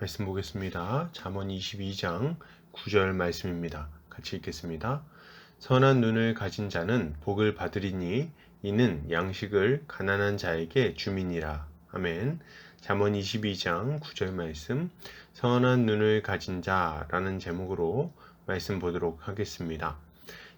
말씀 보겠습니다. 잠언 22장 9절 말씀입니다. 같이 읽겠습니다. 선한 눈을 가진 자는 복을 받으리니 이는 양식을 가난한 자에게 주민이라. 아멘. 잠언 22장 9절 말씀 선한 눈을 가진 자라는 제목으로 말씀 보도록 하겠습니다.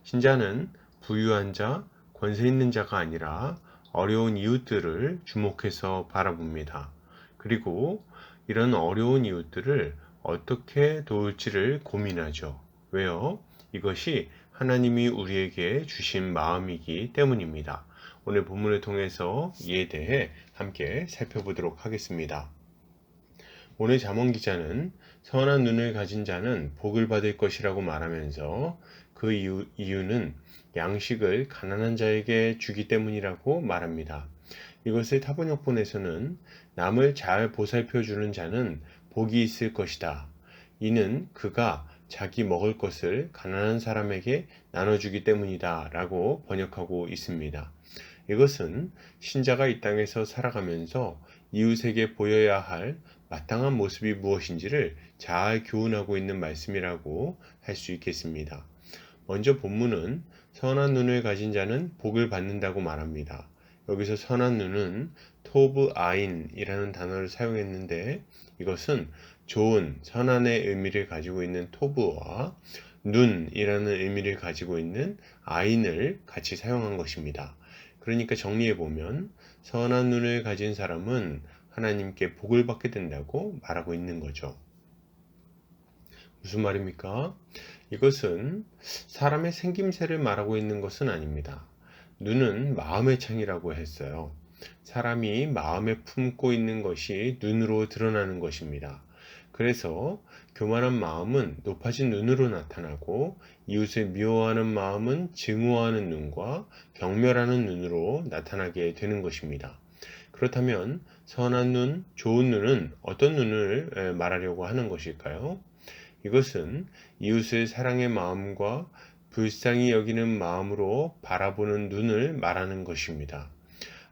신자는 부유한 자, 권세 있는 자가 아니라 어려운 이웃들을 주목해서 바라봅니다. 그리고 이런 어려운 이웃들을 어떻게 도울지를 고민하죠. 왜요? 이것이 하나님이 우리에게 주신 마음이기 때문입니다. 오늘 본문을 통해서 이에 대해 함께 살펴보도록 하겠습니다. 오늘 잠언 기자는 선한 눈을 가진 자는 복을 받을 것이라고 말하면서 그 이유, 이유는 양식을 가난한 자에게 주기 때문이라고 말합니다. 이것을 타번역본에서는 남을 잘 보살펴 주는 자는 복이 있을 것이다. 이는 그가 자기 먹을 것을 가난한 사람에게 나눠주기 때문이다. 라고 번역하고 있습니다. 이것은 신자가 이 땅에서 살아가면서 이웃에게 보여야 할 마땅한 모습이 무엇인지를 잘 교훈하고 있는 말씀이라고 할 수 있겠습니다. 먼저 본문은 선한 눈을 가진 자는 복을 받는다고 말합니다. 여기서 선한 눈은 토브 아인이라는 단어를 사용했는데 이것은 좋은 선한의 의미를 가지고 있는 토브와 눈이라는 의미를 가지고 있는 아인을 같이 사용한 것입니다. 그러니까 정리해 보면 선한 눈을 가진 사람은 하나님께 복을 받게 된다고 말하고 있는 거죠. 무슨 말입니까? 이것은 사람의 생김새를 말하고 있는 것은 아닙니다. 눈은 마음의 창이라고 했어요. 사람이 마음에 품고 있는 것이 눈으로 드러나는 것입니다. 그래서 교만한 마음은 높아진 눈으로 나타나고 이웃을 미워하는 마음은 증오하는 눈과 경멸하는 눈으로 나타나게 되는 것입니다. 그렇다면 선한 눈, 좋은 눈은 어떤 눈을 말하려고 하는 것일까요? 이것은 이웃을 사랑의 마음과 불쌍히 여기는 마음으로 바라보는 눈을 말하는 것입니다.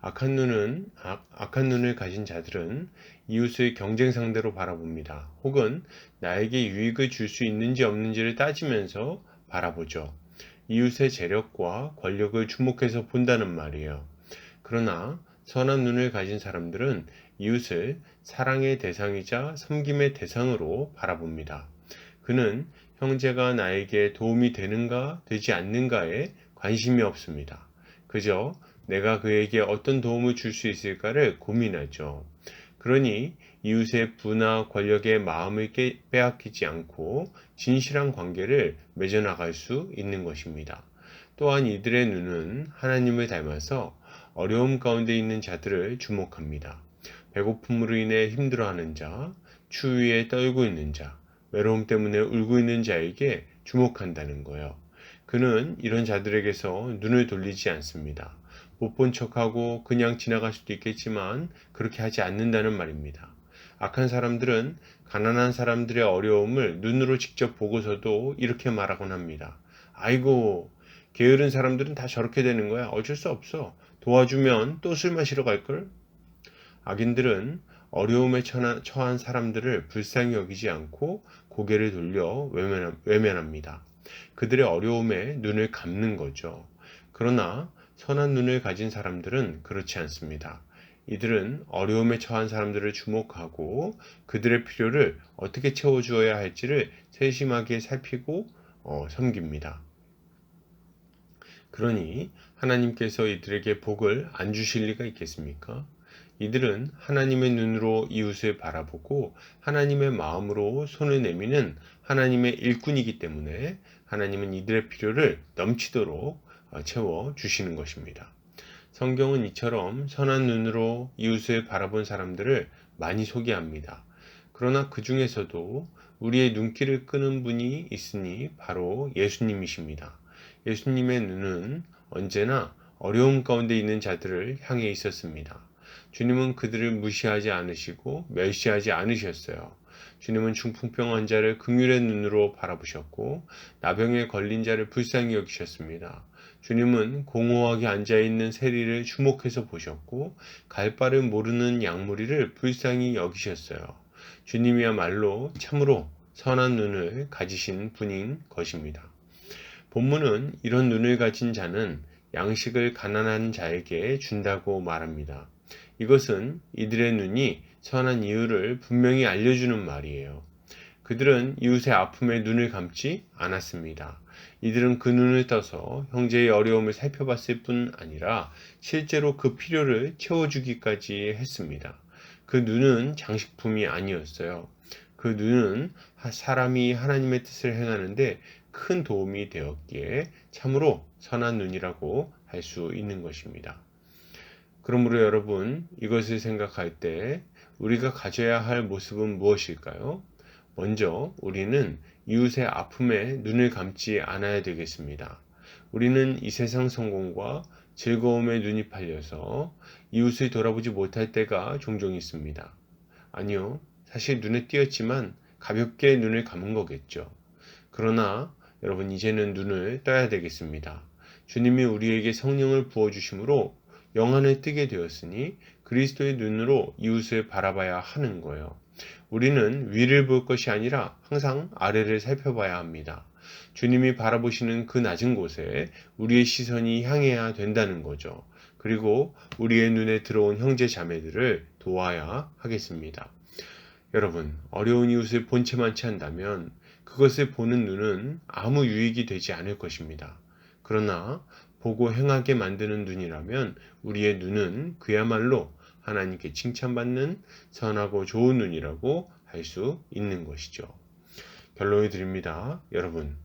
악한 눈은 악, 한 눈을 가진 자들은 이웃을 경쟁 상대로 바라봅니다. 혹은 나에게 유익을 줄 수 있는지 없는지를 따지면서 바라보죠. 이웃의 재력과 권력을 주목해서 본다는 말이에요. 그러나 선한 눈을 가진 사람들은 이웃을 사랑의 대상이자 섬김의 대상으로 바라봅니다. 그는 형제가 나에게 도움이 되는가 되지 않는가에 관심이 없습니다. 그저 내가 그에게 어떤 도움을 줄 수 있을까를 고민하죠. 그러니 이웃의 부나 권력의 마음을 빼앗기지 않고 진실한 관계를 맺어나갈 수 있는 것입니다. 또한 이들의 눈은 하나님을 닮아서 어려움 가운데 있는 자들을 주목합니다. 배고픔으로 인해 힘들어하는 자, 추위에 떨고 있는 자, 외로움 때문에 울고 있는 자에게 주목한다는 거예요. 그는 이런 자들에게서 눈을 돌리지 않습니다. 못 본 척하고 그냥 지나갈 수도 있겠지만 그렇게 하지 않는다는 말입니다. 악한 사람들은 가난한 사람들의 어려움을 눈으로 직접 보고서도 이렇게 말하곤 합니다. 아이고, 게으른 사람들은 다 저렇게 되는 거야. 어쩔 수 없어. 도와주면 또 술 마시러 갈걸? 악인들은 어려움에 처한 사람들을 불쌍히 여기지 않고 고개를 돌려 외면합니다. 그들의 어려움에 눈을 감는 거죠. 그러나 선한 눈을 가진 사람들은 그렇지 않습니다. 이들은 어려움에 처한 사람들을 주목하고 그들의 필요를 어떻게 채워주어야 할지를 세심하게 살피고 어, 섬깁니다. 그러니 하나님께서 이들에게 복을 안 주실 리가 있겠습니까? 이들은 하나님의 눈으로 이웃을 바라보고 하나님의 마음으로 손을 내미는 하나님의 일꾼이기 때문에 하나님은 이들의 필요를 넘치도록 어, 채워 주시는 것입니다. 성경은 이처럼 선한 눈으로 이웃을 바라본 사람들을 많이 소개합니다. 그러나 그 중에서도 우리의 눈길을 끄는 분이 있으니 바로 예수님이십니다. 예수님의 눈은 언제나 어려움 가운데 있는 자들을 향해 있었습니다. 주님은 그들을 무시하지 않으시고 멸시하지 않으셨어요. 주님은 중풍병 환자를 긍휼의 눈으로 바라보셨고 나병에 걸린 자를 불쌍히 여기셨습니다. 주님은 공허하게 앉아 있는 세리를 주목해서 보셨고 갈 바를 모르는 양무리를 불쌍히 여기셨어요. 주님이야말로 참으로 선한 눈을 가지신 분인 것입니다. 본문은 이런 눈을 가진 자는 양식을 가난한 자에게 준다고 말합니다. 이것은 이들의 눈이 선한 이유를 분명히 알려주는 말이에요. 그들은 이웃의 아픔에 눈을 감지 않았습니다. 이들은 그 눈을 떠서 형제의 어려움을 살펴봤을 뿐 아니라 실제로 그 필요를 채워주기까지 했습니다. 그 눈은 장식품이 아니었어요. 그 눈은 사람이 하나님의 뜻을 행하는데 큰 도움이 되었기에 참으로 선한 눈이라고 할 수 있는 것입니다. 그러므로 여러분, 이것을 생각할 때 우리가 가져야 할 모습은 무엇일까요? 먼저 우리는 이웃의 아픔에 눈을 감지 않아야 되겠습니다. 우리는 이 세상 성공과 즐거움에 눈이 팔려서 이웃을 돌아보지 못할 때가 종종 있습니다. 아니요. 사실 눈에 띄었지만 가볍게 눈을 감은 거겠죠. 그러나 여러분 이제는 눈을 떠야 되겠습니다. 주님이 우리에게 성령을 부어주심으로 영안을 뜨게 되었으니 그리스도의 눈으로 이웃을 바라봐야 하는 거예요. 우리는 위를 볼 것이 아니라 항상 아래를 살펴봐야 합니다. 주님이 바라보시는 그 낮은 곳에 우리의 시선이 향해야 된다는 거죠. 그리고 우리의 눈에 들어온 형제 자매들을 도와야 하겠습니다. 여러분, 어려운 이웃을 본체만치 한다면 그것을 보는 눈은 아무 유익이 되지 않을 것입니다. 그러나 보고 행하게 만드는 눈이라면 우리의 눈은 그야말로 하나님께 칭찬받는 선하고 좋은 눈이라고 할 수 있는 것이죠. 결론을 드립니다. 여러분,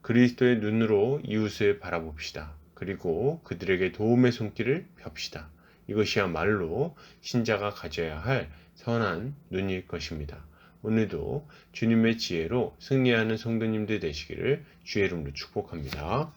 그리스도의 눈으로 이웃을 바라봅시다. 그리고 그들에게 도움의 손길을 펴시다. 이것이야말로 신자가 가져야 할 선한 눈일 것입니다. 오늘도 주님의 지혜로 승리하는 성도님들 되시기를 주의 이름으로 축복합니다.